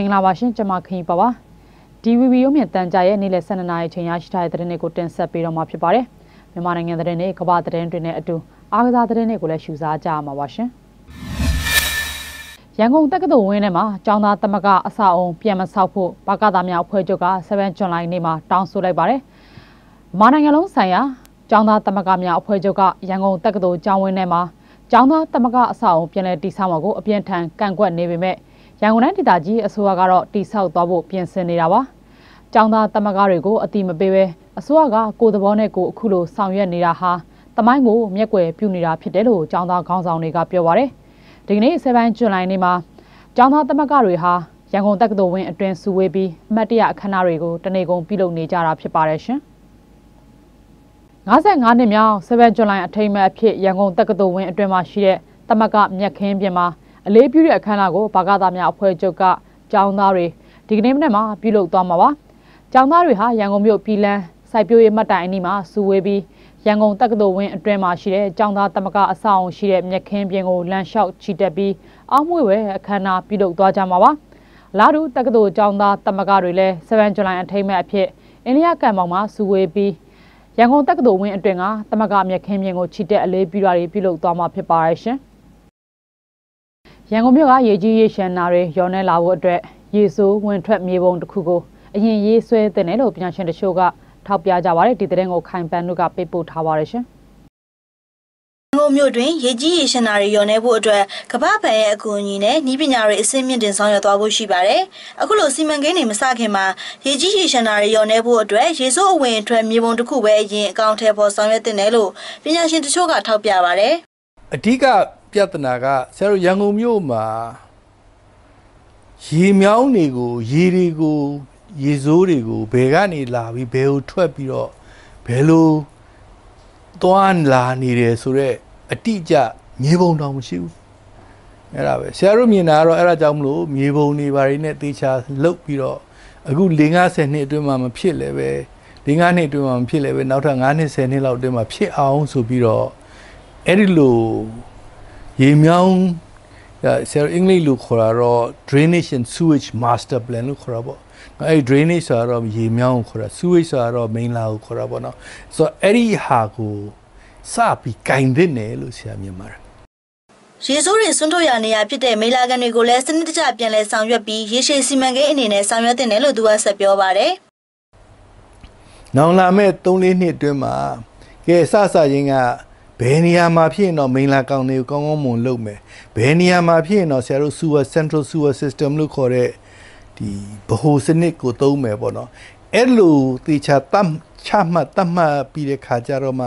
င်္ဂလာပါရှင်ကျွန်မခရင်ပါပါ DVB ရုံးမြင့်တန်ကြားရဲ့နေ့လယ်12နာရီချိန်ရရှိထားတဲ့သတင်းတွေကိုတင်ဆက်ပေးတော့မှာဖြစ်ပါတယ်မြန်မာနိုင်ငံသတင်းတွေကမ္ဘာသတင်းတွေနဲ့အတူအားကစားသတင်းတွေကိုလည်းရှုစားကြရမှာပါရှင်ရန်ကုန်တက္ကသိုလ်ဝင်းထဲမှာကျောင်းသားသမဂ္ဂအဆောက်အုံပြန်မဆောက်ဖို့ဘာကသားများအဖွဲ့ချုပ်က7ဇွန်လနေ့မှာတောင်းဆိုလိုက်ပါတယ်မြန်မာနိုင်ငံလုံးဆိုင်ရာကျောင်းသားသမဂ္ဂများအဖွဲ့ချုပ်ကရန်ကုန်တက္ကသိုလ်ကျောင်းဝင်းထဲမှာကျောင်းသားသမဂ္ဂအဆောက်အုံပြန်လည်တည်ဆောက်မှာကိုအပြင်းထန်ကန့်ကွက်နေပေမဲ့ ရန်ကုန်တိုင်းဒေသကြီးအစိုးရကတော့တိဆောက်သွားဖို့ပြင်ဆင်နေတာပါ။ကျောင်းသားသမဂ္ဂတွေကိုအတိမပေးပဲအစိုးရကကိုယ်သဘောနဲ့ကိုအခုလိုဆောင်ရွက်နေတာဟာတမိုင်းကိုမျက်ကွယ်ပြုနေတာဖြစ်တယ်လို့ကျောင်းသားခေါင်းဆောင်တွေကပြောပါရယ်။ဒီကနေ့7ဇွန်လနေ့မှာကျောင်းသားသမဂ္ဂတွေဟာရန်ကုန်တက္ကသိုလ်ဝင်းအတွင်စုဝေးပြီးအမှတ်တရအခမ်းအနားတွေကိုတနေကုန်ပြုလုပ်နေကြတာဖြစ်ပါတယ်ရှင်။55နှစ်မြောက်7ဇွန်လအထိမ်းအမှတ်အဖြစ်ရန်ကုန်တက္ကသိုလ်ဝင်းအတွင်မှာရှိတဲ့သမဂ္ဂမြက်ခင်းပြင်မှာ အလေးပြုတဲ့အခမ်းအနားကိုဘာကသားများအဖွဲ့ချုပ်ကကျောင်းသားတွေဒီကနေ့မနေ့မှာပြုလုပ်သွားမှာပါ။ကျောင်းသားတွေဟာရန်ကုန်မြို့ပြည်လန်းစိုက်ပျိုးရေးမှတ်တိုင်အနီးမှာစုဝေးပြီးရန်ကုန်တက္ကသိုလ်ဝင်းအတွင်းမှာရှိတဲ့ကျောင်းသားသမဂ္ဂအဆောက်အုံရှိတဲ့မြက်ခင်းပြင်ကိုလမ်းလျှောက်ချီတက်ပြီးအောက်မွေဝဲအခမ်းအနားပြုလုပ်သွားကြမှာပါ။လာဒူတက္ကသိုလ်ကျောင်းသားသမဂ္ဂတွေလည်း7ဇူလိုင်အထိမ်းအမှတ်အဖြစ်အိန္ဒိယကံမောင်မှာစုဝေးပြီးရန်ကုန်တက္ကသိုလ်ဝင်းအတွင်းကသမဂ္ဂမြက်ခင်းပြင်ကိုချီတက်အလေးပြုတာတွေပြုလုပ်သွားမှာဖြစ်ပါရဲ့ရှင်။ ရန်ကုန်မြို့ကရေကြီးရေရှမ်းနာတွေရောနေလာဖို့အတွက်ရေဆိုးဝင်ထွက်မြေပုံတစ်ခုကိုအရင်ရေးဆွဲတင်တယ်လို့ပညာရှင်တချို့ကထောက်ပြကြပါတယ်ဒီတဲ့ကိုခိုင်ပန်းတို့ကပေးပို့ထားပါတယ်ရှင်ငုံမြို့တွင်ရေကြီးရေရှင်နာတွေရောနေဖို့အတွက်ကမ္ဘာဖန်ရဲ့အကူအညီနဲ့ဤပညာတွေအစင်းမြင့်တင်ဆောင်ရွက်သွားဖို့ရှိပါတယ်။အခုလိုစီမံကိန်းတွေမစခင်မှာရေကြီးရေရှင်နာတွေရောနေဖို့အတွက်ရေစိုးအဝင်အတွက်မြေပုံတစ်ခုပဲအရင်အကောင့်ထဲပေါ်ဆောင်ရွက်တင်တယ်လို့ပညာရှင်တချို့ကထောက်ပြပါတယ်။အဓိက ပြဿနာကဆရာတို့ရန်ကုန်မြို့မှာရေမြောင်းတွေကိုရေတွေကိုရေစိုးတွေကိုဘယ်ကနေလာပြီးဘယ်ကိုထွက်ပြီးတော့ဘယ်လိုသွားလာနေတယ်ဆိုတော့အတိအကျမြေပုံတောင်မရှိဘူးအဲ့ဒါပဲဆရာတို့မြင်တာကတော့အဲ့ဒါကြောင့်မလို့မြေပုံတွေဘာတွေနဲ့တေချာလုတ်ပြီးတော့အခု၄50နှစ်အတွင်းမှာမဖြစ်လဲပဲ၄၅နှစ်အတွင်းမှာမဖြစ်လဲပဲနောက်ထပ်9နှစ်10နှစ်လောက်အတွင်းမှာဖြစ်အောင်ဆိုပြီးတော့အဲ့ဒီလို ရေမြောင်းဆရာအင်္ဂလိပ်လိုခေါ်တာတော့ drainage and sewage master plan လို့ခေါ်တာပေါ့အဲ့ drainage ဆိုတော့ရေမြောင်းကိုခေါ်တာ sewage ဆိုတော့ main လာကိုခေါ်တာပေါ့နော်ဆိုတော့အဲ့ဒီဟာကိုစပြီးကင်တဲ့နယ်လို့ဆရာမြင်ပါတယ်ရေစိုးတွေဆွန့်ထုတ်ရနေရဖြစ်တဲ့မေလာကန်တွေကိုလည်းစနစ်တကျပြန်လည်ဆောင်ရွက်ပြီးရေရှည်စီမံကိန်းအနေနဲ့ဆောင်ရွက်တင်တယ်လို့သူကဆက်ပြောပါတယ်။နောင်လာမဲ့3-4နှစ်အတွင်းမှာကဲစစချင်းက ဘယ်နေရာမှာဖြစ်ရင်တော့မိန်လာကောင်တွေကိုကောင်းကောင်းမွန်လုပ်မယ်ဘယ်နေရာမှာဖြစ်ရင်တော့ဆရာတို့ sewer central sewer system လို့ခေါ်တဲ့ဒီဗဟိုစနစ်ကိုသုံးမယ်ပေါ့နော်အဲ့လိုတေချာတတ်ချမှတ်တတ်မှတ်ပြီးတဲ့ခါကျတော့မှ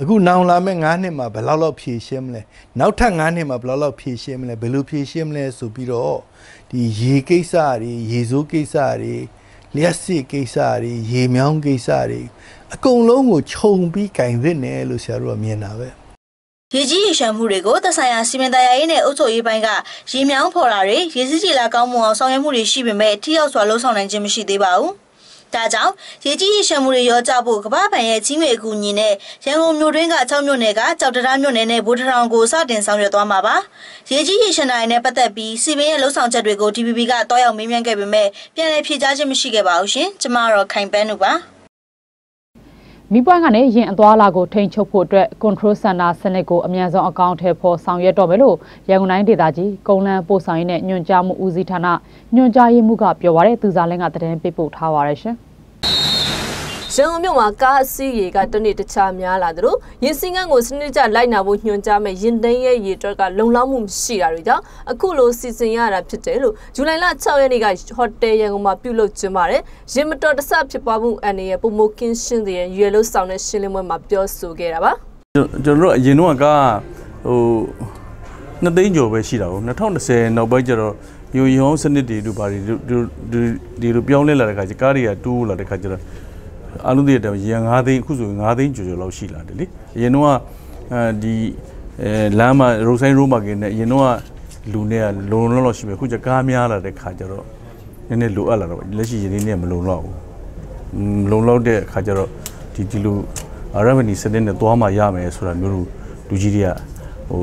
အခုနောင်လာမဲ့9နှစ်မှာဘယ်လောက်လောက်ဖြည့်ရှင်းမလဲနောက်ထပ်9နှစ်မှာဘယ်လောက်လောက်ဖြည့်ရှင်းမလဲဘယ်လိုဖြည့်ရှင်းမလဲဆိုပြီးတော့ဒီရေကိစ္စတွေရေစိုးကိစ္စတွေလျှက်စစ်ကိစ္စတွေရေမြောင်းကိစ္စတွေ အကုန်လုံးကိုခြုံပြီးကင်သင့်တယ်လို့ဆရာတို့ကမြင်တာပဲရေကြီးရေရှမ်းမှုတွေကိုသက်ဆိုင်ရာစီမံတရားရေးနဲ့အုပ်ချုပ်ရေးပိုင်းကရေမြောင်းဖော်တာတွေရေစည်းကြည်လာကောင်းမွန်အောင်ဆောင်ရွက်မှုတွေရှိပေမဲ့ထိရောက်စွာလှုံ့ဆော်နိုင်ခြင်းမရှိသေးပါဘူး။ဒါကြောင့်ရေကြီးရေရှမ်းမှုတွေရောကြဖို့ကမ္ဘာ့ဘဏ်ရဲ့ကြီးငွေအကူအညီနဲ့ရန်ကုန်မြို့တွင်းက6မြို့နယ်ကကြောက်တရားမြို့နယ်နဲ့ဗိုလ်ထထောင်ကိုစတင်ဆောင်ရွက်သွားမှာပါ။ရေကြီးရေရှမ်းနိုင်နဲ့ပတ်သက်ပြီးစီပင်းရဲ့လှုံ့ဆော်ချက်တွေကို DPP ကတောက်ရောက်မေးမြန်းခဲ့ပေမဲ့ပြန်လည်ဖြေကြားခြင်းမရှိခဲ့ပါဘူးရှင်။ကျမတော့ခိုင်ပန်းနုပါ။ မိပွိုင်းကနေရင်အသွားလာကိုထိန်းချုပ်ဖို့အတွက် control center စနစ်ကိုအမြန်ဆုံးအကောင့်ထဲပေါ်ဆောင်ရွက်တော့မယ်လို့ရန်ကုန်တိုင်းဒေသကြီးကုန်းလန်းပို့ဆောင်ရေးနဲ့ညွှန်ကြားမှုဦးစီးဌာနညွှန်ကြားရေးမှူးကပြောပါရတဲ့သူစားလင်းကတည်င်းပေးပို့ထားပါရရှင်။ ရန်ကုန်မြို့မှာကားအစီးရေကတနေ့တခြားများလာသလိုရင်စင်းကန်းကိုစနစ်ကျလိုက်နာဖို့ညွှန်ကြားမဲ့ရင်သိမ်းရဲ့ရေတွက်ကလုံလောက်မှုမရှိတာတွေကြောင့်အခုလိုစီစဉ်ရတာဖြစ်တယ်လို့ဇူလိုင်လ6ရက်နေ့ကဟိုတယ်ရန်ကုန်မှာပြုလုပ်ကျင်းပါတယ်ရင်မတော်တဆဖြစ်ပွားမှုအနေနဲ့ပုံမကင်းရှင်းတဲ့ရွယ်လို့ဆောင်တဲ့ရှင်းလင်းပွဲမှာပြောဆိုခဲ့တာပါကျွန်တော်တို့အရင်တော့ကဟိုနှစ်သိန်းကျော်ပဲရှိတာကို2020နောက်ပိုင်းကျတော့ယူရုံစနစ်တွေတို့ဘာတွေဒီလိုပြောင်းလဲလာတဲ့ခါကျကားတွေကတိုးလာတဲ့ခါကျတော့ အားလုံးသိတဲ့ရေ9သိန်းအခုဆို9သိန်းကျော်ကျော်လောက်ရှိလာတယ်လေအရင်တော့အဲဒီအဲလမ်းမှာ road sign road market နဲ့အရင်တော့လူနဲ့လုံလုံလောက်ရှိပဲအခုကျကားများလာတဲ့ခါကျတော့နည်းနည်းလိုအပ်လာတော့လက်ရှိရင်းနှီးနဲ့မလုံလောက်ဘူးလုံလောက်တဲ့ခါကျတော့ဒီဒီလို revenue စနစ်နဲ့သွားမှရမယ်ဆိုတာမျိုးလူကြီးတွေကဟို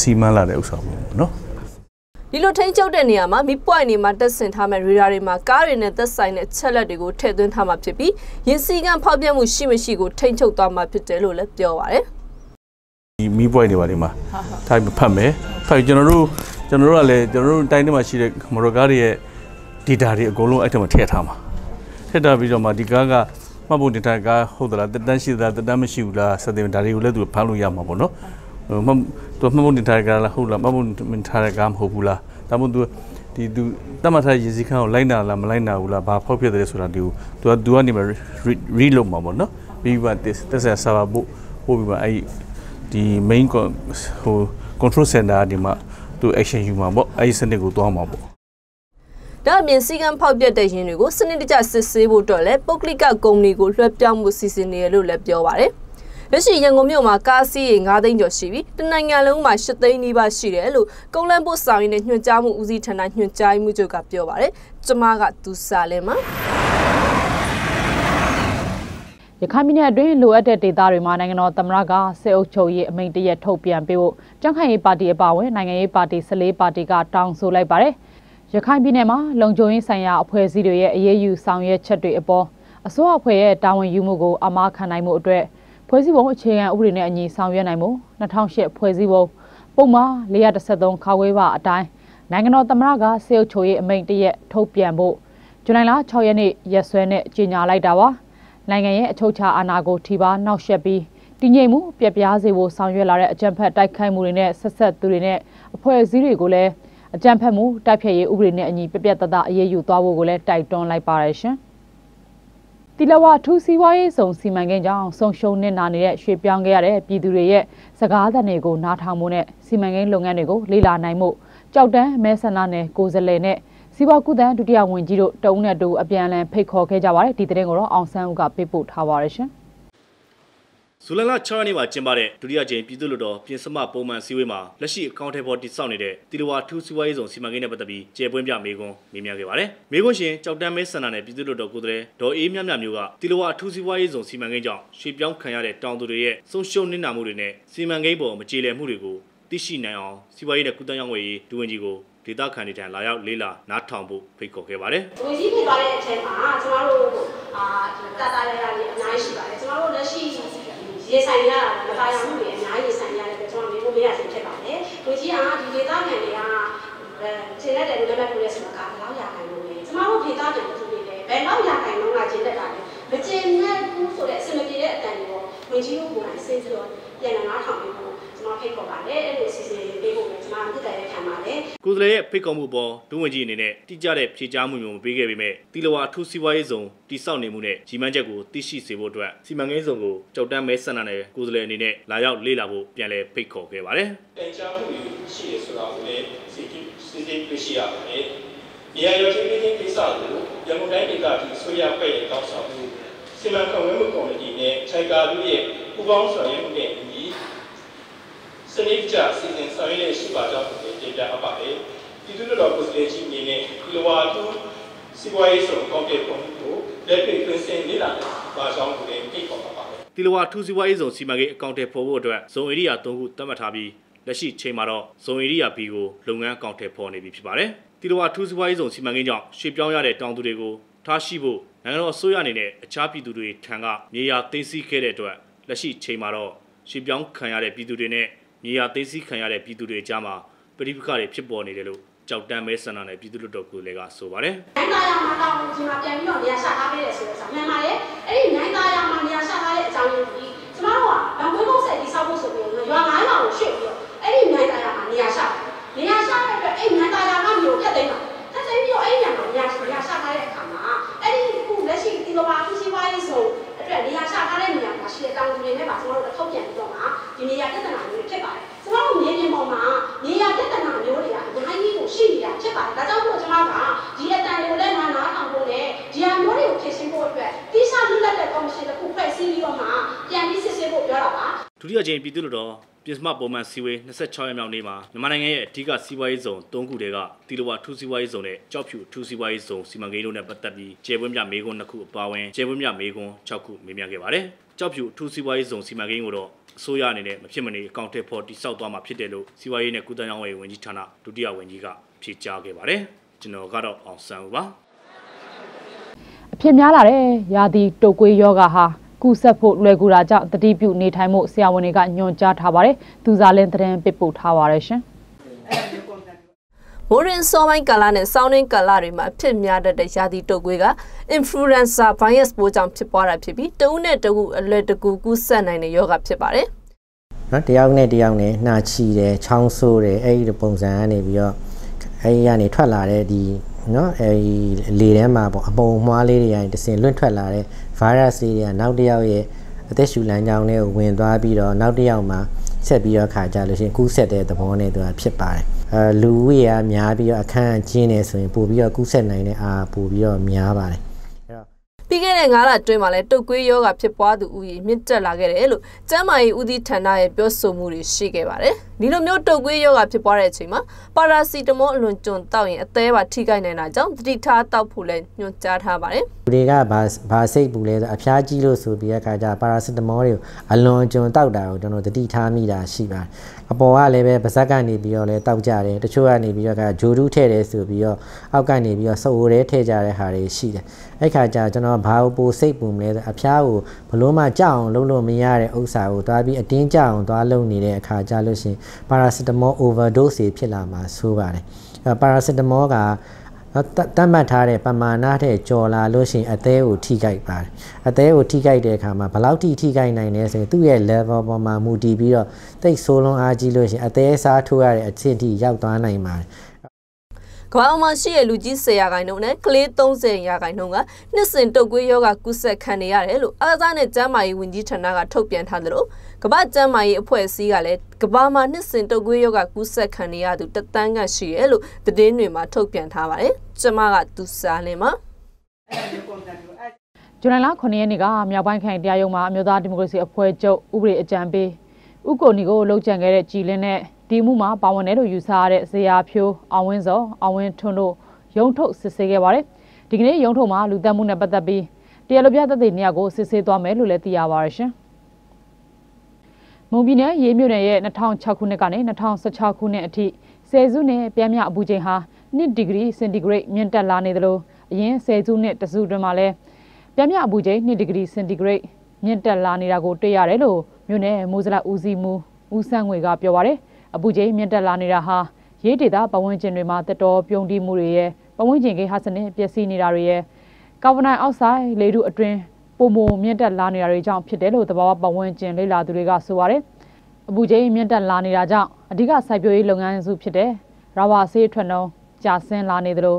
စီမံလာတဲ့ဥစ္စာပေါ့နော် ဒီလိုထိန်းချုပ်တဲ့နေရာမှာမီးပွိုင်နေမှာတက်ဆင်ထားမဲ့ရေဒါတွေမှာကားတွေနဲ့သက်ဆိုင်တဲ့ချက်လက်တွေကိုထည့်သွင်းထားမှာဖြစ်ပြီးရင်စီကံဖောက်ပြက်မှုရှိမရှိကိုထိန်းချုပ်သွားမှာဖြစ်တယ်လို့လည်းပြောပါတယ်ဒီမီးပွိုင်တွေပါဒီမှာထိုင်ဖတ်မယ်ဖတ်ကျွန်တော်တို့ကျွန်တော်တို့ကလည်းကျွန်တော်တို့တိုင်းထဲမှာရှိတဲ့မော်တော်ကားတွေရဲ့ data တွေအကုန်လုံးအဲ့ထက်မှာထည့်ထားမှာထည့်ထားပြီးတော့မှဒီကားကမှတ်ဖို့တင်ထားကားဟုတ်သလားတက်တန်းရှိသလားတက်တန်းမရှိဘူးလားစသဖြင့်ဒါတွေကိုလည်းသူဖမ်းလို့ရမှာပေါ့နော်ဟို မှတ်သူမှတ်ဖို့တင်ထားကားလားဟုတ်လားမှတ်ဖို့တင်ထားတဲ့ကားမဟုတ်ဘူးလားဒါမှမဟုတ်သူဒီသူတတ်မှတ်ထားရည်စည်းခန်းကိုလိုက်နာလားမလိုက်နာဘူးလားဘာဖောက်ဖြစ်တယ်ဆိုတာဒီကိုသူကသူကနေမှ read လုပ်မှာပေါ့နော်ပြီးမှတက်ဆက် server ပို့ပို့ပြီးမှအဲ့ဒီ main ဟို control center ဒီမှာသူ action ယူမှာပေါ့အဲ့ဒီစနစ်ကိုသွားမှာပေါ့။ဒါအပြင်စီကံဖောက်ပြက်တဲ့ရင်းတွေကိုစနစ်တကျစစ်ဆေးဖို့အတွက်လည်းပုဂ္ဂလိကကုမ္ပဏီကိုလွှဲပြောင်းမှုစီစဉ်နေရလို့လည်းပြောပါရယ်။ လက်ရှိရန်ကုန်မြို့မှာကားစီးရေ9သိန်းကျော်ရှိပြီးတနိုင်ငံလုံးမှာ8သိန်းနီးပါးရှိတယ်လို့ကုန်းလန်းပို့ဆောင်ရင်းနဲ့ညွှန်ကြားမှုဦးစီးဌာနညွှန်ကြားမှုချုပ်ကပြောပါရယ်။ကျမကသူစာလဲမှာရခိုင်ပြည်နယ်အတွင်းလိုအပ်တဲ့ဒေသတွေမှာနိုင်ငံတော်သမ္မတကစစ်အုပ်ချုပ်ရေးအမိန့်တရက်ထုတ်ပြန်ပေးဖို့ကြံ့ခိုင်ရေးပါတီအပါအဝင်နိုင်ငံရေးပါတီ14ပါတီကတောင်းဆိုလိုက်ပါတယ်။ရခိုင်ပြည်နယ်မှာလုံခြုံရေးဆိုင်ရာအဖွဲ့အစည်းတွေရဲ့အရေးယူဆောင်ရွက်ချက်တွေအပေါ်အစိုးရအဖွဲ့ရဲ့တာဝန်ယူမှုကိုအမားခံနိုင်မှုအတွက် ဖွဲ့စည်းပုံအခြေခံဥပဒေနဲ့အညီဆောင်ရွက်နိုင်မှု2008ဖွဲ့စည်းပုံပုံမှန်433ခါဝေးပါအတိုင်းနိုင်ငံတော်သမ္မတကစစ်အုပ်ချုပ်ရေးအမိန့်တရက်ထုတ်ပြန်ဖို့ဇူလိုင်လ6ရက်နေ့ရက်စွဲနဲ့ကြေညာလိုက်တာပါ။နိုင်ငံရဲ့အချုပ်အခြာအာဏာကိုထိပါနှောက်ယှက်ပြီးတည်ငြိမ်မှုပြက်ပြားစေဖို့ဆောင်ရွက်လာတဲ့အကြံဖက်တိုက်ခိုက်မှုတွေနဲ့ဆက်ဆက်သူတွေနဲ့အဖွဲ့အစည်းတွေကိုလည်းအကြံဖက်မှုတိုက်ဖြတ်ရေးဥပဒေနဲ့အညီပြက်ပြက်တသားအရေးယူသွားဖို့ကိုလည်းတိုက်တွန်းလိုက်ပါတယ်ရှင်။ တီလဝထူးစီးပွားရေးဆောင်စီမံကိန်းကြောင့်ဆုံရှုံနေနာနေတဲ့ရွှေပြောင်းခဲ့ရတဲ့ပြည်သူတွေရဲ့စကားသံတွေကိုနားထောင်မှုနဲ့စီမံကိန်းလုပ်ငန်းတွေကိုလေ့လာနိုင်မှုကြောက်တန်းမဲဆန္ဒနယ်ကိုယ်စားလှယ်နဲ့စီးပွားကူးသန်းဒုတိယဝန်ကြီးတို့တအုံနဲ့တူအပြန်အလှန်ဖိတ်ခေါ်ခဲ့ကြပါတယ်ဒီတဲ့ကိုတော့အောင်ဆန်းဦးကပေးပို့ထားပါတယ်ရှင် ဇူလိုင်လ6ရက်နေ့မှာကျင်းပတဲ့ဒုတိယကြိမ်ပြည်သူ့လွှတ်တော်ပြင်စမပုံမှန်စည်းဝေးမှာလက်ရှိအကောင့်ထဲပေါ်တိစောက်နေတဲ့တီလဝါထူးစီးပွားရေးဆောင်စီမံကိန်းနဲ့ပတ်သက်ပြီးကျေပွင့်ပြမေကွန်းမေးမြန်းခဲ့ပါတယ်။မေကွန်းရှင်ကြောက်တန်းမဲဆန္ဒနဲ့ပြည်သူ့လွှတ်တော်ကိုယ်စားလှယ်ဒေါ်အေးမြတ်မြတ်မျိုးကတီလဝါထူးစီးပွားရေးဆောင်စီမံကိန်းကြောင့်ရွှေပြောင်းခံရတဲ့တောင်သူတွေရဲ့ဆုံးရှုံးနစ်နာမှုတွေနဲ့စီမံကိန်းပေါ်မကြေလည်မှုတွေကိုသိရှိနိုင်အောင်စီးပွားရေးနဲ့ကုသရေးရေးဒူဝင်ကြီးကိုဒေသခံတွေထံလာရောက်လေးလာနားထောင်ဖို့ဖိတ်ခေါ်ခဲ့ပါတယ်။ဝင်ကြီးဖြစ်သွားတဲ့အချိန်မှာကျမတို့အာတာတာရရလေးအများကြီးရှိပါတယ်ကျမတို့လက်ရှိရေဆိုင်ရတာမတာယာမှုတွေအများကြီးရေဆိုင်ရတဲ့အတွက်ကျမတို့မျိုးမရခြင်းဖြစ်ပါတယ်ဝင်ကြီးကဒီဒေသခံတွေကအဲခြေလက်တယ်လက်မဲ့ပူရဲဆိုတာကဘယ်လောက်ရခိုင်လို့လဲကျမတို့ဒေသခံတွေသူတွေလည်းဘယ်လောက်ရခိုင်လို့ကခြေလက်တာလဲမကျင်နဲ့ဘူးဆိုတဲ့အစမပြေတဲ့အတန်တွေကိုဝင်ကြီးတို့ကစဉ်းပြီးတော့ပြန်လာထောင်ပြီးတော့ကျွန်တော်ဖိတ်ခေါ်ပါတယ်အဲ့လိုစီစဉ်ပေးဖို့လည်းကျွန်မမြစ်တယ်ရခံပါတယ် ကိုယ်စားလှယ်ရဲ့ ဖိတ်ခေါ်မှုပေါ်ဒုဝန်ကြီးအနေနဲ့တိကျတဲ့ဖြေကြားမှုမျိုးမပေးခဲ့ပေမဲ့တီလဝါအထူးစီးပွားရေးဇုံတိစောက်နေမှုနဲ့ကြီးမန်းချက်ကိုသိရှိစေဖို့အတွက်စီမံကိန်းဇုံကိုကြောက်တန်းမဲဆန္ဒနယ်ကိုယ်စားလှယ်အနေနဲ့လာရောက်လေ့လာဖို့ပြန်လည်ဖိတ်ခေါ်ခဲ့ပါတယ်တင်ကြားမှုတွေရှိရဆိုတာကိုလည်းစီတီစီတီပြရှိရပါတယ်။ဒီအရောချင်းချင်းကိစ္စကိုရန်ကုန်တိုင်းဒေသကြီးဆွေးရပဲ့ရဲ့တောက်ဆောင်မှုစီမံခန့်ခွဲမှုကော်မတီနဲ့ခြိုက်ကာလူရဲ့ပူးပေါင်းဆောင်ရွက်မှုနဲ့အညီစနစ်ကျစီစဉ်ဆောင်ရွက်ရှိပါကြောင်းကိုတင်ပြအပ်ပါတယ်။ ပြည်သူ့လူတော်ကိုယ်စားလှယ်ကြီးအနေနဲ့ဒီလိုဝါတူစီပွားရေးဆောင်ကော်ပြေပုံကိုလက်တွေ့တွင်ဆင်လေ့လာပါကြောင်းကိုလည်းသိခေါ်ပါပါတယ်။တီလဝါအထူးစီးပွားရေးဇုံစီမံကိန်းအကောင့်ထဲပေါ်ဖို့အတွက်ဇုံဧရိယာ၃ခုသတ်မှတ်ထားပြီးလက်ရှိချိန်မှာတော့ဇုံဧရိယာ B ကိုလုပ်ငန်းအကောင့်ထဲပေါ်နေပြီဖြစ်ပါတယ်တီလဝါအထူးစီးပွားရေးဇုံစီမံကိန်းကြောင့်ရွှေ့ပြောင်းရတဲ့တောင်သူတွေကိုထားရှိဖို့နိုင်ငံတော်အစိုးရအနေနဲ့အခြားပြည်သူတွေထံကမြေယာသိမ်းဆည်းခဲ့တဲ့အတွက်လက်ရှိချိန်မှာတော့ရွှေ့ပြောင်းခံရတဲ့ပြည်သူတွေနဲ့မြေယာသိမ်းဆည်းခံရတဲ့ပြည်သူတွေကြားမှာပြည်ပခါတွေဖြစ်ပေါ်နေတယ်လို့ ကြောက်တမ်းမဲဆန္ဒနဲ့ပြည်သူ့လွှတ်တော်ကိုယ်လည်းကဆိုပါတယ်နိုင်သားရမှာတောင်းဒီမှာပြန်ပြီးတော့နေရာချထားပေးတယ်ဆိုတော့မှန်ပါတယ်အဲ့ဒီနိုင်သားရမှာနေရာချထားတဲ့အကြောင်းရင်းဒီကျမတို့ကဗန်ခွေးကုန်းဆက်ဒီဆောက်ဖို့ဆိုပြီးတော့ရွာငိုင်းမှာကိုရွှေ့ပြီးတော့အဲ့ဒီနိုင်သားရမှာနေရာချနေရာချတဲ့အတွက်အဲ့နိုင်သားရကမျိုးဖက်သိမ်းတာဖက်သိမ်းပြီးတော့အဲ့ဒီနေရာမှာနေရာနေရာချထားတဲ့အခါမှာအဲ့ဒီခုလက်ရှိဒီလိုပါသူစီဝိုင်းဆိုအတွက်နေရာချထားတဲ့နေရာမှာရှိတဲ့တောင်သူတွေနဲ့ပါကျမတို့ထုတ်ပြန်ပြီးတော့မှဒီနေရာပြဿနာမျိုးဖြစ်ပါတယ်ကျမတို့မြေပြင်ပေါ်မှာနေရာပြဿနာမျိုးတွေကအများကြီးကို ရှိနေတာဖြစ်ပါတယ်ဒါကြောင့်မို့ကျမကဒီအတန်ကိုလည်းနားနားထောင်ဖို့နဲ့ဒီဟာမျိုးတွေကိုဖြည့်ရှင်းဖို့အတွက်တိကျလွတ်လပ်တဲ့ကော်မရှင်တစ်ခုဖွဲ့စည်းပြီးတော့မှပြန်ပြီးစစ်ဆေးဖို့ပြောတာပါဒုတိယကြိမ်ပြည်သူ့လွှတ်တော်ပြင်စမပုံမှန်စီဝေး26ရက်မြောက်နေ့မှာမြန်မာနိုင်ငံရဲ့အဓိကစီးပွားရေးဇုံ၃ခုတည်းကတီလဝါထူးစီးပွားရေးဇုံနဲ့ကြောက်ဖြူထူးစီးပွားရေးဇုံစီမံကိန်းတို့နဲ့ပတ်သက်ပြီးကျေပွင့်မြမေကွန်းနှစ်ခုအပါအဝင်ကျေပွင့်မြမေကွန်း6ခုမေးမြန်းခဲ့ပါတယ်။ကြောက်ဖြူထူးစီးပွားရေးဇုံစီမံကိန်းကိုတော့အစိုးရအနေနဲ့မဖြစ်မနေအကောင့်ထဲပေါ်တိစောက်သွားမှာဖြစ်တယ်လို့စီးပွားရေးနဲ့ကုသရေးဝန်ကြီးဌာနဒုတိယဝန်ကြီးက ဖြေကြားခဲ့ပါတယ်ကျွန်တော်ကတော့အောင်ဆန်းဦးပါအဖြစ်များလာတဲ့ရာသီတုပ်ကွေးယောဂဟာကုဆက်ဖို့လွယ်ကူတာကြောင့်တတိပြုနေထိုင်မှုဆရာဝန်တွေကညွှန်ကြားထားပါတယ်။သူစားလင်းသတင်းပစ်ပို့ထားပါတယ်ရှင်။မိုးရင်စောပိုင်းကာလနဲ့စောင်းရင်းကာလတွေမှာဖြစ်များတတ်တဲ့ရာသီတုပ်ကွေးက influenza virus ပိုးကြောင့်ဖြစ်ပွားတာဖြစ်ပြီးတဦးနဲ့တဦးအလွယ်တကူကူးစက်နိုင်တဲ့ရောဂါဖြစ်ပါတယ်နော်တယောက်နဲ့တယောက်နဲ့နှာချီတယ်ချောင်းဆိုးတယ်အဲ့ဒီပုံစံကနေပြီးတော့ အဲ့ဒီကနေထွက်လာတဲ့ဒီနော်အဲ့ဒီလေထဲမှာပေါ့အပုံမွှားလေးတွေကနေတစင်လွင့်ထွက်လာတဲ့ virus လေးတွေကနောက်တစ်ယောက်ရဲ့အသက်ရှူလမ်းကြောင်းထဲကိုဝင်သွားပြီးတော့နောက်တစ်ယောက်မှာဆက်ပြီးတော့ခါကြလို့ရှိရင်ကူးဆက်တဲ့သဘောနဲ့သူကဖြစ်ပါတယ်အဲလူဝိရများပြီးတော့အခန်းကျင်းနေဆိုရင်ပို့ပြီးတော့ကူးဆက်နိုင်တဲ့အားပို့ပြီးတော့များပါတယ် ပြီးခဲ့တဲ့9လအတွင်းမှာလည်းတုပ်ကွေးရောဂါဖြစ်ပွားသူဦးရေမြင့်တက်လာခဲ့တယ်လို့ကျန်းမာရေးဦးစီးဌာနရဲ့ပြောဆိုမှုတွေရှိခဲ့ပါတယ်။ဒီလိုမျိုးတုပ်ကွေးရောဂါဖြစ်ပွားတဲ့အချိန်မှာပါရာစီတမောအလွန်ကျွံတောက်ရင်အသေးပါထိခိုက်နိုင်တာကြောင့်တတိထားတောက်ဖို့လည်းညွှန်ကြားထားပါတယ်။လူတွေကဘာဘာစိတ်ပူလဲဆိုအဖျားကြီးလို့ဆိုပြီးတဲ့အခါကျပါရာစတမောတွေကိုအလွန်ကျွန်တောက်တာကိုကျွန်တော်တတိထားမိတာရှိပါတယ်အပေါ်ကလည်းပဲပါဇက်ကနေပြီးတော့လဲတောက်ကြတယ်တချို့ကနေပြီးတော့ကဂျိုဒူးထည့်တယ်ဆိုပြီးတော့အောက်ကနေပြီးတော့စုပ်အိုးထဲထည့်ကြတဲ့ဟာတွေရှိတယ် အဲ့ခါကျကျွန်တော်ဘာလို့ပိုစိတ်ပူမလဲဆိုအဖျားကိုဘလို့မှကြောက်အောင်လုပ်လို့မရတဲ့ဥစ္စာကိုတွားပြီးအတင်းကြောက်အောင်တွားလုပ်နေတဲ့အခါကျလို့ရှင်ပါရာစတမော overdose ဖြစ်လာမှာဆိုးပါတယ်အဲပါရာစတမောကနော်တတ်မှတ်ထားတဲ့ပမာဏထက်ကျော်လာလို့ရှိရင်အသေးကိုထိခိုက်ပါတယ်အသေးကိုထိခိုက်တဲ့အခါမှာဘယ်လောက်ထိထိခိုက်နိုင်လဲဆိုရင်သူ့ရဲ့ level ပေါ်မှာမူတည်ပြီးတော့တိတ်ဆိုးလုံးအားကြီးလို့ရှိရင်အသေးစားထိုးရတဲ့အချင်းထိရောက်သွားနိုင်ပါတယ် ကမ္ဘာမှာရှိတဲ့လူကြီး10ရာခိုင်နှုန်းနဲ့ကလေး30ရာခိုင်နှုန်းကနှစ်စဉ်တုပ်ကွေးရောဂါကူးစက်ခံနေရတယ်လို့အားကစားနဲ့ကျန်းမာရေးဝန်ကြီးဌာနကထုတ်ပြန်ထားသလိုကမ္ဘာကျန်းမာရေးအဖွဲ့အစည်းကလည်းကမ္ဘာမှာနှစ်စဉ်တုပ်ကွေးရောဂါကူးစက်ခံနေရသူတသန်းခန့်ရှိတယ်လို့သတင်းတွေမှာထုတ်ပြန်ထားပါတယ်။ကျမကသူစားလင်းပါဇူလိုင်လ9ရက်နေ့ကမြောက်ပိုင်းခိုင်တရားရုံးမှာအမျိုးသားဒီမိုကရေစီအဖွဲ့ချုပ်ဥပဒေအကြံပေးဥက္ကိုနီကိုလှုပ်ကြံခဲ့တဲ့ကြည်လင်းနဲ့ ဒီမှုမှာပါဝင်တယ်လို့ယူဆရတဲ့ဇေယျဖြိုးအောင်ဝင်းစောအောင်ဝင်းထွန်းတို့ရုံထုတ်စစ်ဆေးခဲ့ပါတယ်။ဒီကနေ့ရုံထုတ်မှာလူသက်မှုနဲ့ပတ်သက်ပြီးတရားလိုပြသက်သေနေရာကိုစစ်ဆေးသွားမယ်လို့လည်းသိရပါတယ်ရှင်။မွန်ပြည်နယ်ရေးမြို့နယ်ရဲ့2006ခုနှစ်ကနေ2016ခုနှစ်အထိဆယ်စုနှစ်ပြန်မြအပူချိန်ဟာ1ဒီဂရီစင်တီဂရိတ်မြင့်တက်လာနေသလိုအရင်ဆယ်စုနှစ်တစုတွင်မှာလည်းပြင်းပြအပူချိန်2ဒီဂရီစင်တီဂရိတ်မြင့်တက်လာနေတာကိုတွေ့ရတယ်လို့မြို့နယ်မိုးစလဦးစီးမှုဦးဆန်းငွေကပြောပါရယ် အပူချိန်မြင့်တက်လာနေတာဟာရေးဒေတာပဝန်းကျင်တွေမှာတက်တော်ပြုံးတိမှုတွေရဲ့ပဝန်းကျင်ကိဟာစနစ်ပျက်စီးနေတာတွေရဲ့ကာဗွန်ဒိုင်အောက်ဆိုဒ်လေထုအတွင်းပုံမမြင့်တက်လာနေတာတွေကြောင့်ဖြစ်တယ်လို့သဘာဝပဝန်းကျင်လေ့လာသူတွေကဆိုပါရယ်အပူချိန်မြင့်တက်လာနေတာကြောင့်အဓိကစိုက်ပျိုးရေးလုပ်ငန်းစုဖြစ်တဲ့ရာဘာဆေးထွက်နှုန်းကျဆင်းလာနေသလို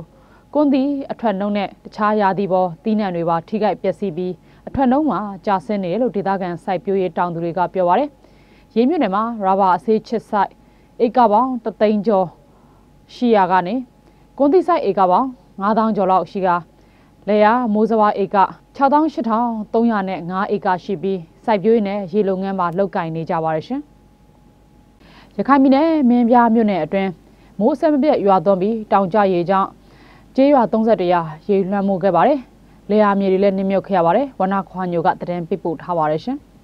ကွန်တီအထွက်နှုန်းနဲ့တခြားရာသီပေါ်တီးနှံတွေပါထိခိုက်ပျက်စီးပြီးအထွက်နှုန်းမှာကျဆင်းနေတယ်လို့ဒေသခံစိုက်ပျိုးရေးတောင်သူတွေကပြောပါတယ်။ရေးမြွနယ်မှာရာဘာအဆေးချစ်ဆိုင် ဧကပေါင်း3သိန်းကျော်ရှိရာကနေကွန်တီဆိုင်ဧကပေါင်း9000ကျော်လောက်ရှိကလေယာမိုးစဝါဧက68,300နဲ့5ဧကရှိပြီးစိုက်ပျိုးရေးနဲ့ရေလုပ်ငန်းပါလုပ်ကင်နေကြပါတယ်ရှင်။ရခိုင်ပြည်နယ်မင်းပြားမြို့နယ်အတွင်းမိုးအဆက်မပြတ်ရွာသွန်းပြီးတောင်ကျရေကြောင့်ကျေးရွာ31ရွာရေလွှမ်းမိုးခဲ့ပါတယ်။လေယာမြေတွေလည်းနှိမ့်မြုပ်ခဲ့ရပါတယ်။ဝနာခွာညိုကတရင်ပြပို့ထားပါတယ်ရှင်။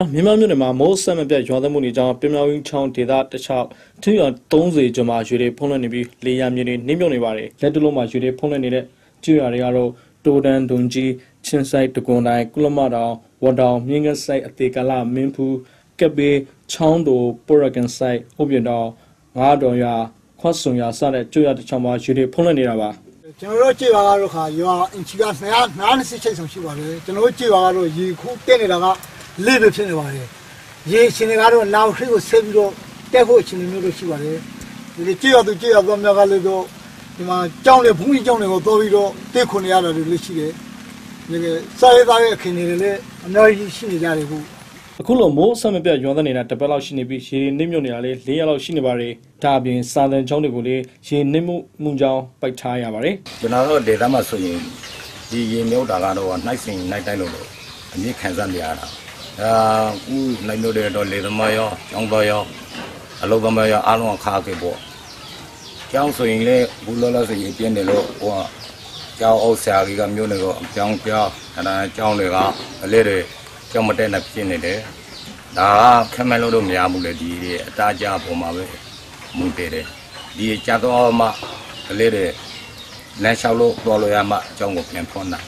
မြန်မာမြို့နယ်မှာမိုးဆက်မပြတ်ရွာသွန်းမှုတွေကြောင့်ပြမြောင်းချောင်းဒေသတစ်လျှောက်ထီရ30ကျော်မှာရွေတွေဖုံးလွှမ်းနေပြီးလေယာမြေတွေနှိမ့်မြုပ်နေပါတယ်လက်တလုံးမှာရွေတွေဖုံးလွှမ်းနေတဲ့ကျွော်တွေကတော့တိုဒန်ဒွန်ကြီးချင်းဆိုင်တကွန်တိုင်းကုလမတောင်ဝတောင်မြင်းကဆိုင်အသေးကလာမင်းဖူးကပ်ဘေးချောင်းတိုပိုရကန်ဆိုင်ဥပြတောင်ငါးတော်ရွာခွတ်ဆုံရွာစတဲ့ကျွော်တစ်ချောင်းမှာရွေတွေဖုံးလွှမ်းနေတာပါကျွန်တော်တို့ကြည့်ပါကတော့ခါရွာအင်ချီက990ချိတ်ဆောင်ရှိပါတယ်ကျွန်တော်တို့ကြည့်ပါကတော့ရေခုတက်နေတာက လေးပဲဖြစ်နေပါတယ်ရေရှင်တွေကတော့နောက်ထိပ်ကိုဆက်ပြီးတော့တက်ဖို့အချိန်မျိုးလို့ရှိပါတယ်ဒီကြည့်ရသူကြည့်ရတော့မြတ်ကလေးတော့ဒီမှာကြောင်းလေဘုန်းကြီးကြောင်းတွေကိုတော်ပြီးတော့တက်ခွန်ရတာတွေလည်းရှိတယ်ဒီကစားရသားရဲ့အခင်းတွေလည်းအများကြီးရှိနေကြတယ်ခုအခုလိုမိုးဆက်မပြတ်ရွာသွန်းနေတာတစ်ပတ်လောက်ရှိနေပြီးရေနှိမ့်မြုပ်နေတာလေး၄ရက်လောက်ရှိနေပါတယ်ဒါအပြင်စာသင်ကျောင်းတွေကိုလည်းရေနှိမ့်မှုမှုကြောင်းပိုက်ထားရပါတယ်ကျွန်တော်တို့ဒေသမှာဆိုရင်ဒီရေမြုပ်တာကတော့နှိုက်စင်နှိုက်တိုင်းလို့လို့အမြင့်ခံစားနေရတာ အာခုနိုင်လို့တဲ့တော့လေသမားရောကျောင်းသားရောအလုပ်သမားရောအားလုံးခါခဲ့ပေါ့ကျောင်းဆိုရင်လေဘူးလောလောဆိုရင်ပြင်းတယ်လို့ဟိုကကျောင်းအုပ်ဆရာကြီးကမျိုးနေတော့ကျောင်းကျောင်းအဲဒါကျောင်းတွေကအလေးတွေကျောင်းမတက်နေပြင်းနေတယ်ဒါကခက်မဲ့လို့တော့မရဘူးလေဒီအတားကြပုံမှာပဲမုန်တယ်တယ်ဒီကြာတော့မှကလေးတွေလမ်းလျှောက်လို့တော်လို့ရမှအကြောင်းကိုပြန်ဖွင့်တာ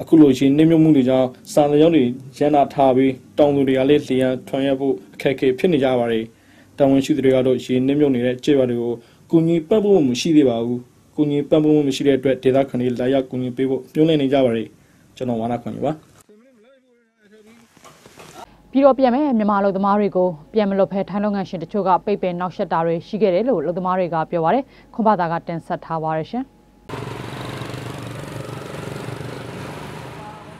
အခုလိုရှင်နေမြုံမှုတွေကြောင့်စာနယ်ကျောင်းတွေရန်နာထားပြီးတောင်သူတွေကလည်းလျှံထွန်ရဖို့အခက်အခဲဖြစ်နေကြပါတယ်။တာဝန်ရှိသူတွေကတော့ရှင်နေမြုံနေတဲ့ကြေးရွာတွေကိုကုညီပတ်ဖို့မရှိသေးပါဘူး။ကုညီပတ်ဖို့မရှိတဲ့အတွက်ဒေသခံတွေလာရောက်ကုညီပေးဖို့ညှို့နှိုင်းနေကြပါတယ်။ကျွန်တော်ဝါနာခွန်ပါပြီးတော့ပြန်မဲ့မြန်မာလူသမားတွေကိုပြန်မလွတ်ဖဲထိုင်းလုပ်ငန်းရှင်တချို့ကပိတ်ပင်နောက်ဆက်တာတွေရှိခဲ့တယ်လို့လူသမားတွေကပြောပါတယ်ခွန်ဘာသာကတင်ဆက်ထားပါရရှင်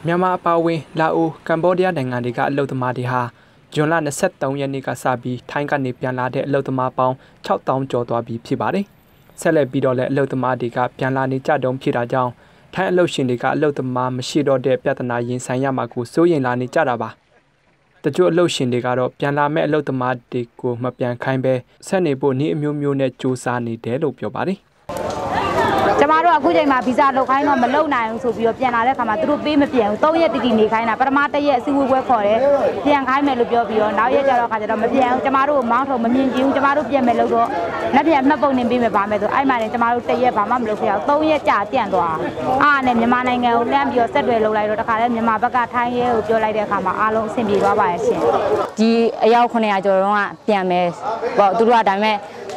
မြန်မာအပါအဝင်လာအိုကမ်ဘောဒီးယားနိုင်ငံတွေကအလုသမားတွေဟာဇွန်လ23ရက်နေ့ကစပြီးထိုင်းကနေပြန်လာတဲ့အလုသမားပေါင်း6000ကျော်သွားပြီဖြစ်ပါတယ်။ဆက်လက်ပြီးတော့လည်းအလုသမားတွေကပြန်လာနေကြတုံးဖြစ်တာကြောင့်ထိုင်းအလုရှင်တွေကအလုသမားမရှိတော့တဲ့ပြဿနာရင်ဆိုင်ရမှာကိုစိုးရိမ်လာနေကြတာပါ။တချို့အလုရှင်တွေကတော့ပြန်လာမဲ့အလုသမားတွေကိုမပြန်ခိုင်းပဲဆက်နေဖို့နေ့အမျိုးမျိုးနဲ့စူးစမ်းနေတယ်လို့ပြောပါတယ်။ ကျမတို့အခုချိန်မှာဗီဇာလောက်ခိုင်းတော့မလုံနိုင်ဘူးဆိုပြီးတော့ပြန်လာတဲ့ခါမှာသူတို့ပေးမပြန်ဘူး၃ရက်တည်တည်နေခိုင်းတာပထမတစ်ရက်အစည်းအဝေးပွဲခေါ်တယ်ပြန်ခိုင်းမယ်လို့ပြောပြီးတော့နောက်ရက်ကျတော့ခါကျတော့မပြန်ဘူးကျမတို့မောင်းထုံမမြင်ကြည့်ဘူးကျမတို့ပြန်မယ်လို့တော့လက်ပြန်မှတ်ပုံနေပေးမယ်ပါမယ်ဆိုအဲ့မှာနေကျမတို့တစ်ရက်ဘာမှမလုပ်ခဲ့အောင်၃ရက်ကြာတန့်သွားအားနဲ့မြန်မာနိုင်ငံကိုလမ်းပြီးတော့ဆက်တွယ်လုပ်လိုက်တော့တခါလဲမြန်မာဘက်ကထိုင်းရဲကိုပြောလိုက်တဲ့အခါမှာအားလုံးအဆင်ပြေသွားပါရဲ့ရှင်ဒီအယောက်900ကျော်တော့ကပြန်မယ်ပေါ့သူတို့ကဒါပေမဲ့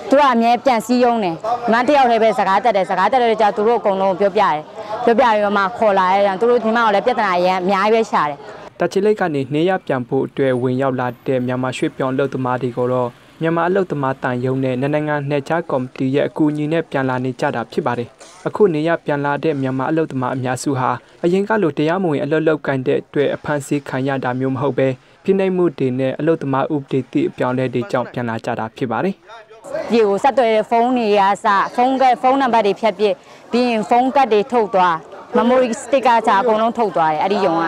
သူကအမြဲပြန်စည်းရုံးတယ်။မန်တယောက်တည်းပဲစကားတက်တယ်စကားတက်တဲ့ကြာသူတို့အကုန်လုံးပြောပြတယ်။ပြောပြပြီးတော့မှခေါ်လာရဲသူတို့ဒီမှာလည်းပြဿနာရမ်းအများကြီးပဲရှာတယ်တချီလိတ်ကနေနေရပြန်ဖို့အတွက်ဝင်ရောက်လာတဲ့မြန်မာရွှေ့ပြောင်းလုပ်သမားတွေကိုတော့မြန်မာအလုပ်သမားတန်ယုံနဲ့နိုင်ငံနယ်ခြားကော်မတီရဲ့အကူအညီနဲ့ပြန်လာနေကြတာဖြစ်ပါတယ်။အခုနေရပြန်လာတဲ့မြန်မာအလုပ်သမားအများစုဟာအရင်ကလိုတရားမဝင်အလုပ်လုပ်ကိုင်တဲ့အတွက်အဖမ်းဆီးခံရတာမျိုးမဟုတ်ပဲဖိနှိပ်မှုတွေနဲ့အလုပ်သမားဥပဒေတိအပြောင်းလဲတွေကြောင့်ပြန်လာကြတာဖြစ်ပါတယ်။။ ဒီကိုဆက်သွယ်တဲ့ဖုန်းတွေရာစဖုန်းကဖုန်းနံပါတ်တွေဖြတ်ပြစ်ပြီးရင်ဖုန်းကတ်တွေထုတ်သွား memory sticker ချာအကုန်လုံးထုတ်သွားတယ်အဲ့ဒီယုံက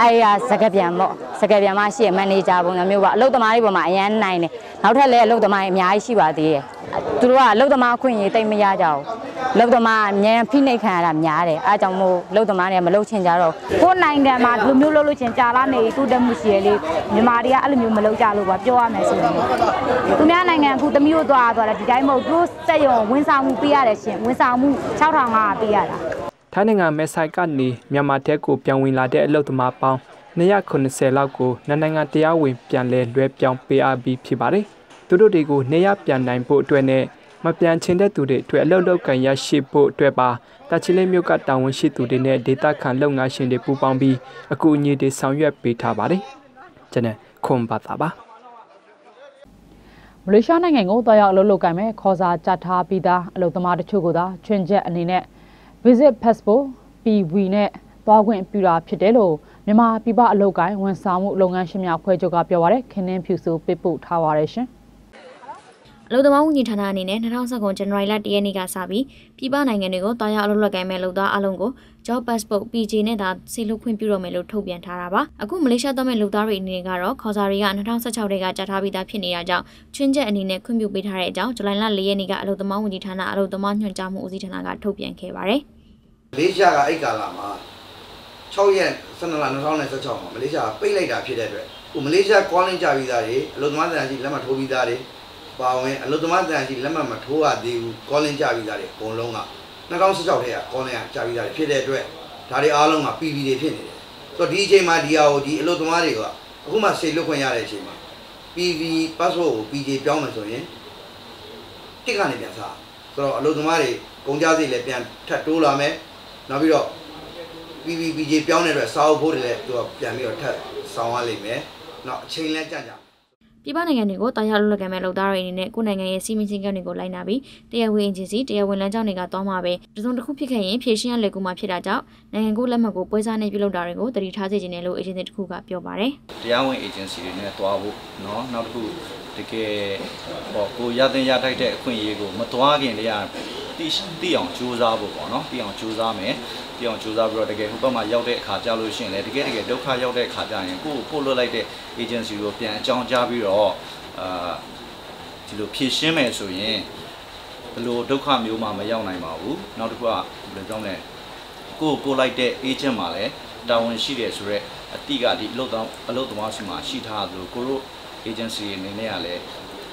အဲ့ရစကပြန်ပေါ့စကပြန်မရှိရမန်နေဂျာပုံစံမျိုးပေါ့အလုပ်သမားတွေပေါ်မှာအရန်နိုင်တယ်နောက်ထပ်လည်းအလုပ်သမားတွေအများကြီးရှိပါသေးတယ်သူတို့ကအလုပ်သမားခွင့်ရေးတိတ်မရကြဘူးအလုပ်သမားအများဖိနှိပ်ခံရတာများတယ်အားကြောင့်မို့အလုပ်သမားတွေကမလုပ်ချင်ကြတော့ကိုယ်နိုင်ငံမှာဒီလိုမျိုးလုပ်လို့ချင်းကြာလာနေတူတက်မှုရှိရလေမြန်မာတွေကအဲ့လိုမျိုးမလုပ်ကြလို့ပါပြောရမယ်ဆိုရင်သူများနိုင်ငံအခုသမီးတို့သွားသွားတယ်ဒီတိုင်းမဟုတ်သူတို့စက်ရုံဝန်ဆောင်မှုပေးရတယ်ရှင်ဝန်ဆောင်မှု6500ပေးရတာ ထိုင်းနိုင်ငံမဲဆိုင်ကနေမြန်မာတက်ကိုပြောင်းဝင်လာတဲ့အလုပ်သမားပေါင်း290လောက်ကိုနိုင်ငံတရားဝင်ပြန်လဲလွှဲပြောင်းပေးအပ်ပြီးဖြစ်ပါတယ်။သူတို့တွေကိုနေရပြန်နိုင်ဖို့အတွက်နဲ့မပြန်ချင်တဲ့သူတွေအတွက်အလုပ်လုပ်ကန်ရရှိဖို့အတွက်ပါတချီလေးမျိုးကတာဝန်ရှိသူတွေနဲ့ဒေတာခန်လုပ်ငန်းရှင်တွေပူးပေါင်းပြီးအကူအညီတွေဆောင်ရွက်ပေးထားပါတယ်။ကျွန်တော်ခွန်ပါတာပါမလေးရှားနိုင်ငံကိုတွားရောက်အလုပ်လုပ်ကိုင်မဲ့ခေါ်စာကြထားပြီးသားအလုပ်သမားတချို့ကိုသာချွင်းချက်အနေနဲ့ visit passport PV နဲ့သွားခွင့်ပြုတာဖြစ်တယ်လို့မြန်မာပြည်ပအလုပ်ကိုင်ဝန်ဆောင်မှုလုပ်ငန်းရှင်များဖွဲ့ချုပ်ကပြောပါရယ်ခင်းနှင်းဖြူစုပေးပို့ထားပါရယ်ရှင်အလုပ်သမားဝန်ကြီးဌာနအနေနဲ့2019ဇန်နဝါရီလ1ရက်နေ့ကစပြီးပြည်ပနိုင်ငံတွေကိုတာယာအလုပ်လုပ်ကိုင်မဲ့လုပ်သားအလုံးကို job passport PJ နဲ့သာဆေလွတ်ခွင့်ပြုတော့မယ်လို့ထုတ်ပြန်ထားတာပါအခုမလေးရှားသွားမဲ့လုပ်သားတွေအနေနဲ့ကတော့ခေါ်စာတွေက2016တည်းကကြာထားပြီးသားဖြစ်နေတာကြောင့်ချွင်းချက်အနေနဲ့ခွင့်ပြုပေးထားတဲ့အကြောင်းဇူလိုင်လ4ရက်နေ့ကအလုပ်သမားဝန်ကြီးဌာနအလုပ်သမားညွှန်ကြားမှုဦးစီးဌာနကထုတ်ပြန်ခဲ့ပါတယ်မလေးရှားကအဲ့ကာလမှာ6ရက်12လ2016မှာမလေးရှားပိတ်လိုက်တာဖြစ်တဲ့အတွက်ဟိုမလေးရှားကွာလင်းကြပြီးသားတွေအလုပ်သမားတန်ရှိလက်မှတ်ထိုးပြီးသားတွေပါဝင်အလုပ်သမားတန်ရှိလက်မှတ်မထိုးရသေးဘူးကွာလင်းကြပြီးသားတွေအကုန်လုံးက 2016ထဲကကွာလင်းကကြပြီးသားတွေဖြစ်တဲ့အတွက်ဒါတွေအားလုံးက PV တွေဖြစ်နေတယ်ဆိုတော့ဒီအချိန်မှာဒီဟာကိုဒီအလုပ်သမားတွေကအခုမှစေလွတ်ခွင့်ရတဲ့အချိန်မှာ PV password ကို PJ ပြောင်းမယ်ဆိုရင်တစ်ကနေပြန်စားဆိုတော့အလုပ်သမားတွေကုန်ကြစိတ်လည်းပြန်ထပ်တိုးလာမယ်နောက်ပြီးတော့ PVPJ ပြောင်းတဲ့အတွက်စာအုပ်ဖို့တွေလည်းသူကပြန်ပြီးတော့ထပ်ဆောင်းရလိမ့်မယ်။နောက်အချိန်လည်းကြကြ ပြည်ပနိုင်ငံတွေကိုတာယာလုပ်လုပ်ကံမဲ့လုပ်သားတွေအနေနဲ့ကိုယ်နိုင်ငံရဲ့စီမင်းစည်းကမ်းတွေကိုလိုက်နာပြီးတရားဝင်အင်ဂျင်စီတရားဝင်လမ်းကြောင်းတွေကတောင်းမှာပဲတစုံတစ်ခုဖြစ်ခဲ့ရင်ဖြည့်ရှင်းရလေကူမှာဖြစ်တာကြောင့်နိုင်ငံကိုလက်မှတ်ကိုပွဲစားနဲ့ပြုလုပ်တာတွေကိုတတိထားစေခြင်းနဲ့လို့အေဂျင်စီတစ်ခုကပြောပါတယ် တရားဝင် agency တွေနဲ့တွားဖို့เนาะနောက်တစ်ခုတကယ်ဟောကိုရတဲ့ရထိုက်တဲ့အခွင့်အရေးကိုမတွားခင်တည်းက သိသိအောင်ကြိုးစားဖို့ပေါ့နော်သိအောင်ကြိုးစားမယ်သိအောင်ကြိုးစားပြီးတော့တကယ်ဟိုဘက်မှာရောက်တဲ့အခါကြာလို့ရှိရင်လည်းတကယ်တကယ်ဒုက္ခရောက်တဲ့အခါကြာရင်ကိုကိုလွတ်လိုက်တဲ့ agency ကိုပြန်အကြောင်းကြားပြီးတော့အာဒီလိုဖြည့်ရှင်းမယ်ဆိုရင်ဘလို့ဒုက္ခမျိုးမှမရောက်နိုင်ပါဘူးနောက်တစ်ခုကဘယ်လိုကြောင့်လဲကိုကိုလိုက်တဲ့ agent မှာလည်းတာဝန်ရှိတယ်ဆိုတော့အတိကဒီအလုပ်သားအလုပ်သမားဆီမှာရှိထားသလိုကိုတို့ agency အနေနဲ့ကလည်း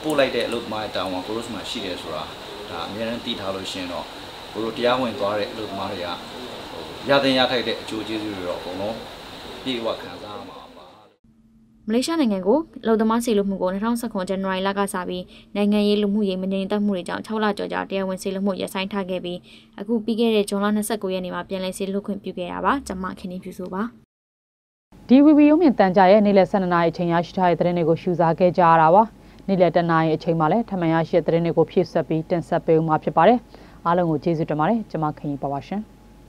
ပို့လိုက်တဲ့အလုပ်သမားတာဝန်ကိုတို့ဆီမှာရှိတယ်ဆိုတာ ဒါအများရန်သိထားလို့ရှင်တော့ကိုတို့တရားဝင်သွားတဲ့အလုပ်သမားတွေကဟိုရတဲ့ရထိုက်တဲ့အကျိုးကျေးဇူးတွေတော့အကုန်လုံးပြေဝခံစားရမှာပါမလေးရှားနိုင်ငံကိုလုံသမားစီလူမှုကို2019ဇန်နဝါရီလကစပြီးနိုင်ငံရေးလူမှုရေးမငြိမ်သက်မှုတွေကြောင့်6လကျော်ကြာတရားဝင်စီလူမှုရပ်ဆိုင်းထားခဲ့ပြီးအခုပြီးခဲ့တဲ့ဇွန်လ29ရက်နေ့မှာပြန်လည်စီလူခွင့်ပြုခဲ့ရပါကျွန်မခင်င်းဖြူဆိုပါဒီဝီဝီရုံးမြင့်တန်ကြရဲ့နေ့လယ်12နာရီအချိန်ရရှိထားတဲ့သတင်းတွေကိုရှုစားခဲ့ကြရတာပါ နေ့လယ်တနာရီအချိန်မှာလည်းထမှန်ရရှိတဲ့သတင်းတွေကိုဖြည့်ဆွက်ပြီးတင်ဆက်ပေးဦးမှာဖြစ်ပါတယ်အားလုံးကိုကျေးဇူးတင်ပါတယ်ကျွန်မခင်ကြီးပါပါရှင်